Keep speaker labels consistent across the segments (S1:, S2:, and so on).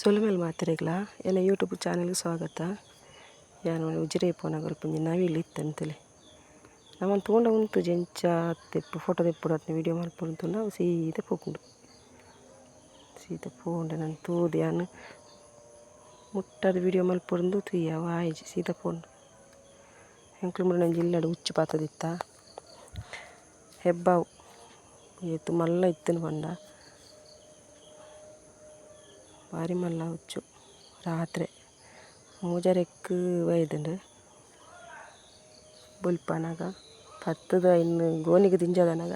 S1: ಸೊಲಮೇಲೆ ಮಾತ್ರೆಗಳ ಎಲ್ಲ ಯೂಟ್ಯೂಬ್ ಚಾನಲ್ಗೆ ಸ್ವಾಗತ. ಯಾನು ಉಜಿರೆ ಪೋನ ಗೊಲ್ಪುಂಜಿ ನವಿಲು ಇತ್ತಂತಲೆ ನಮ್ಮನ್ನು ತಗೊಂಡ ಉಂಟು ಜೆಂಚ, ತೆಪ್ಪು ಫೋಟೋ ತೆಪ್ಪುಡು ಅದನ್ನ ವೀಡಿಯೋ ಮಲ್ಪುಂಟು ನಾವು ಸೀದಾ ಪೋಕೊಂಡು ಸೀದಾ ಪೋಂಡೆ ನಾನು ತೂದು ಯಾನು. ಮುಟ್ಟದ ವೀಡಿಯೋ ಮಲ್ಪೊಂದು ತುಯ್ಯ ವಾಯಿಜಿ ಸೀದಾ ಪೋಂಡು ಎಂಕ್ಲು ಮುರ ನಂಗೆ ಇಲ್ಲಡು ಉಚ್ಚು ಪಾತದಿತ್ತ ಹೆಬ್ಬಾವು. ಏತು ಮಲ್ಲ ಇತ್ತನು ಪಂಡ ಭಾರಿ ಮಲ್ಲ ಹುಚ್ಚು ರಾತ್ರಿ ಮೂಜರೆಕ್ ಒಯ್ದುಂಡು ಬುಲ್ಪನಗ ಪತ್ತದ ಇನ್ನು ಗೋನಿಗೆ ತಿಂಜದನಗ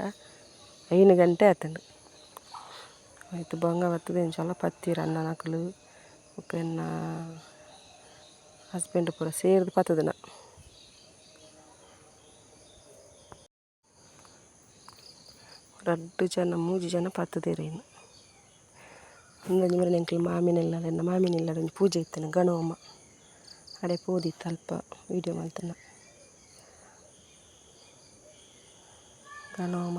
S1: ಐನು ಗಂಟೆ ಆತಂಡು ಆಯ್ತು ಬಂಗ ಬರ್ತದೆ ಇಂಚಲ್ಲ ಪತ್ತೀರ ಅನ್ನ ನಕಲು ಬೊಕ್ಕ ಹಸ್ಬೆಂಡ್ ಪೂರ ಸೇರ್ದು ಪತ್ತದನ ರಡ್ಡು ಜನ ಮೂಜಿ ಜನ ಪತ್ತದೇರು ಇನ್ನು ಒಂದೊಂದು ಮರ ನೆಂಕಲು ಮಾಮಿನೆಲ್ಲ ಎನ್ನ ಮಾಮಿನೆಲ್ಲ ಒಂದು ಪೂಜೆ ಇತ್ತನ ಗಣೋಮ ಅಡೆ ಪೋದಿತ್ತು ಅಲ್ಪ ವೀಡಿಯೋ ಮಾಡ್ತಾನೆ. ಗಣೋಮ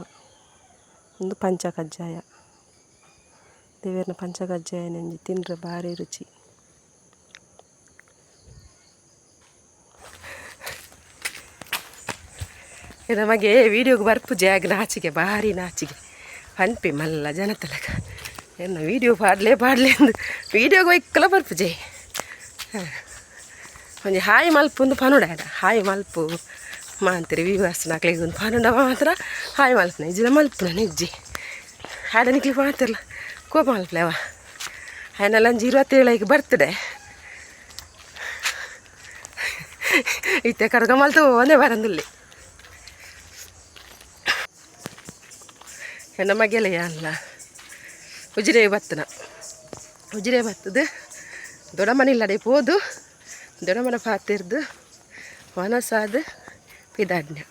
S1: ಒಂದು ಪಂಚ ಕಜ್ಜಾಯ ಪಂಚಕಜ್ಜಾಯ ಪಂಚ ಕಜ್ಜಾಯ ನೆಂಜಿ ತಿಂದರೆ ಭಾರಿ ರುಚಿ. ನಮಗೆ ವಿಡಿಯೋಗೆ ಬರ್ಪು ಜಾಗ ನಾಚಿಗೆ, ಭಾರಿ ನಾಚಿಗೆ. ಹಂಪಿ ಮಲ್ಲ, ಜನತಲಕ. ಎನ್ನ வீடியோ பாடலே ಅಂದು. ವೀಡಿಯೋಗೆ ಒಯ್ಕಲ ಬರ್ಪು ಜೈ. ಒಂಜಿ ಹಾಯ್ ಮಲ್ಪು ಒಂದು ಪನುಡ ಹಾಯ್ ಮಲ್ಪು. ಮಾಂತಿರಿ ವಿವಾಸ ನಾಕ್ಲಿಗೆ ಒಂದು ಪನುಡ ಮಾತ್ರ. ಹಾಯ್ ಮಲ್ಪನ ಇಜ್ಜಿನ ಮಲ್ಪುನ ನಿಜ್ಜಿ ಹಾಡ ನಿಕ್ಲಿ ಮಾತಿರಲ್ಲ ಕೋಪ ಮಲ್ಪಲೆವ ಆಯ್ನೆಲ್ಲ ಒಂಜಿ ಇರುವತ್ತೇಳಕ್ಕೆ ಬರ್ತಡೆ. ಇತ್ತೆ ಕಡಗ ಮಲ್ತು ಒಂದೇ ಬರಂದಿಲ್ಲಿ ಹೆಣ್ಣ ಮಗೆಲೆಯ ಉಜಿರೆ ಬತ್ತನ ಉಜಿರೆ ಬತ್ತದು ದೊಡಮನಿಲ್ಲಡೆ ಪೋದು ದೊಡಮನ ಪಾತಿರ್ದು ವನಸಾದ ಪಿದಾಡ್ನ್ಯ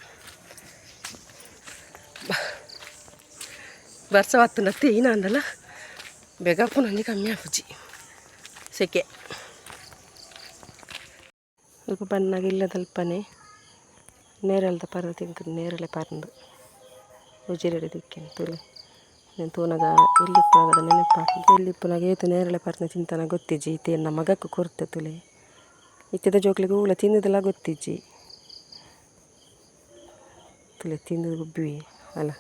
S1: ಬರ್ಸ ಬತ್ತನ ತೀನ ಅಂದಲ್ಲ, ಬೇಗ ನನಗೆ ಕಮ್ಮಿ ಆಪುಜಿ ಸೆಕೆ. ಸ್ವಲ್ಪ ಬಣ್ಣಾಗ ನೇರಲ್ದ ಪರ್ದು ತಿಂತು ನೇರಳೆ ಪರಂದು. ಉಜಿರೆಡೆ ದಿಕ್ಕಿನ ತುಳು ತೂನಗ ಇಲ್ಲಿ ಪುನಗದ ನೆನಪಾತು ಇಲ್ಲಿ ಏತು ನೇರಳೆ ಪರ್ತನ ಚಿಂತನ ಗೊತ್ತಿಜ್ಜಿ. ಇತ್ತೇನು ಮಗಕ್ಕೆ ಕೊರ್ತೆ ತುಲೆ. ಇತ್ತದ ಜೋಕ್ಲಿಗೆ ಹೂಳ ತಿಂದದಲ್ಲ ಗೊತ್ತಿಜ್ಜಿ. ತುಲೆ ತಿಂದು ಗುಬ್ಬಿವಿ. ಅಲ್ಲ,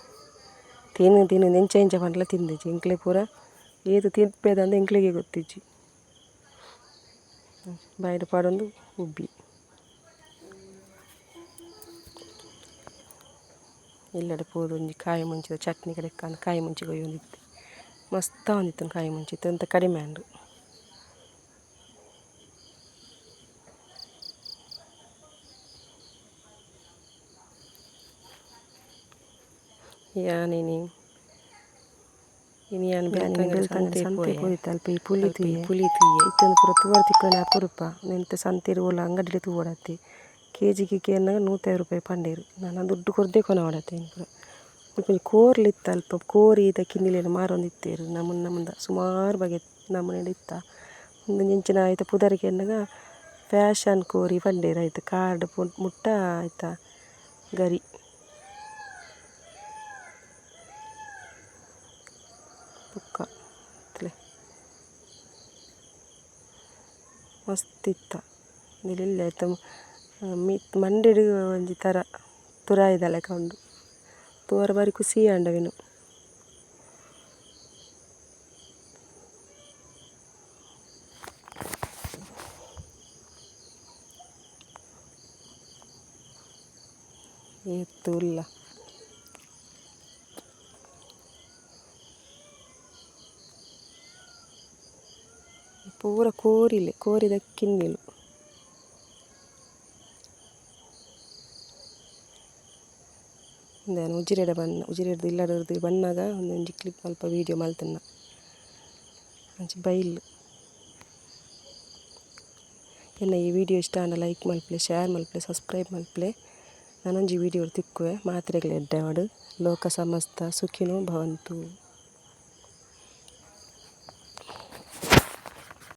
S1: ತಿನ್ನು ತಿನ್ನು, ನೆಂಚ, ಎಂಚ ಪಂಡ್ಲ ತಿಂದಿಜ್ಜಿ. ಇಂಕ್ಲೆ ಪೂರ ಏತು ತಿಪ್ಪೇದಂದು ಇಂಕ್ಲಿಗೆ ಗೊತ್ತಿಜ್ಜಿ. ಬಾಯಿಡ ಪಾಡೊಂದು ಉಬ್ಬಿ ಇಲ್ಲಡೆ ಪೂರ ಒಂಜಿ ಕಾಯಿ ಮುಂಚಿದ ಚಟ್ನಿ ಕಡೆಕ್ಕ ಕಾಯಿ ಮುಂಚಿ ಕೊಯ್ಯೊಂದಿತ್ತು ಮಸ್ತ ಒಂದಿತ್ತು ಕಾಯಿ ಮುಂಚಿತ್ತು ಅಂತ ಕಡಿಮೆ ಅಂಡು ಯಾನೇನಿ ಇನ್ ಯಾನ್ ಬೆಳ್ತಂಗೆ ಸಂತೆ ಪೋದಿತ್ತು ಅಲ್ಪ ಈ ಪುಲಿ ತುಯ್ಯ. ಪುಲಿ ತುಯ್ಯ. ಇತ್ತೊಂದು ಪೂರ ತೂವರ ತಿಕ್ಕನೆ ಅಪರೂಪ ನೆಂತ ಸಂತೆ ಓಲ ಅಂಗಡಿಲಿ ತೂವಡತ್ತೆ ಕೆ ಜಿಗೆ ನೂತೈವತ್ತು ರೂಪಾಯಿ ಪಂಡೇರು ನಾನು ದುಡ್ಡು ಕೊರದೇ ಕೊನ ಮಾಡತ್ತೇನೆ ಕೂಡ. ಕೋರ್ಲಿತ್ತ ಅಲ್ಪ, ಕೋರಿ ಇದ ಕಿನ್ನಿಲೇನು ಮಾರೊಂದಿತ್ತೇರು. ನಮ್ಮನ್ನ ನಮ್ಮಂದ ಸುಮಾರು ಬಗೆ ನಮ್ಮನೇಲಿ ಇತ್ತ. ಒಂದು ಇಂಚಿನ ಆಯ್ತು ಪುದರಿಗೆ ಅನ್ನಾಗ ಫ್ಯಾಷನ್ ಕೋರಿ ಪಂಡೇರು ಆಯ್ತು. ಕಾರ್ಡ್ ಮುಟ್ಟ ಆಯ್ತಾ ಗರಿ. ಬುಕ್ಕ ಮಸ್ತಿತ್ತ ಇಲ್ಲಿ ಆಯ್ತು. ಮಿತ್ ಮಂಡೆಡ್ ಒಂಜಿ ತರ ತುರಾಯಿದ ಲೆಕ್ಕ ಉಂಡು ತೂವರೆ ಬಾರಿ ಖುಷಿ ಆಂಡವೆನು ವಿನು. ಇಲ್ಲ. ಪೂರ ಕೋರಿಲೆ ಕೋರಿದ ಕಿನ್ನಿಲು ನಾನು ಉಜಿರೆಡ ಬಣ್ಣ ಉಜಿರೆಡ್ದು ಇಲ್ಲಡದು ಬಣ್ಣಾಗ ಒಂದೊಂಜಿ ಕ್ಲಿಪ್ ಅಲ್ಪ ವೀಡಿಯೋ ಮಲ್ತನ್ನ ಅಂಚಿ ಬೈಲ್. ಎನ್ನ ಈ ವಿಡಿಯೋ ಇಷ್ಟ ಆಂಡ ಲೈಕ್ ಮಲ್ಪಲೆ ಶೇರ್ ಮಲ್ಪಲೆ ಸಬ್ಸ್ಕ್ರೈಬ್ ಮಲ್ಪಲೆ ನಾನೊಂಜಿ ವಿಡಿಯೋ ತಿಕ್ಕುವೆ. ಮಾತ್ರೆಗಳು ಎಡ್ಡೆ ಮಾಡು ಲೋಕ ಸಮಸ್ತ ಸುಖಿನೋ ಭವಂತು.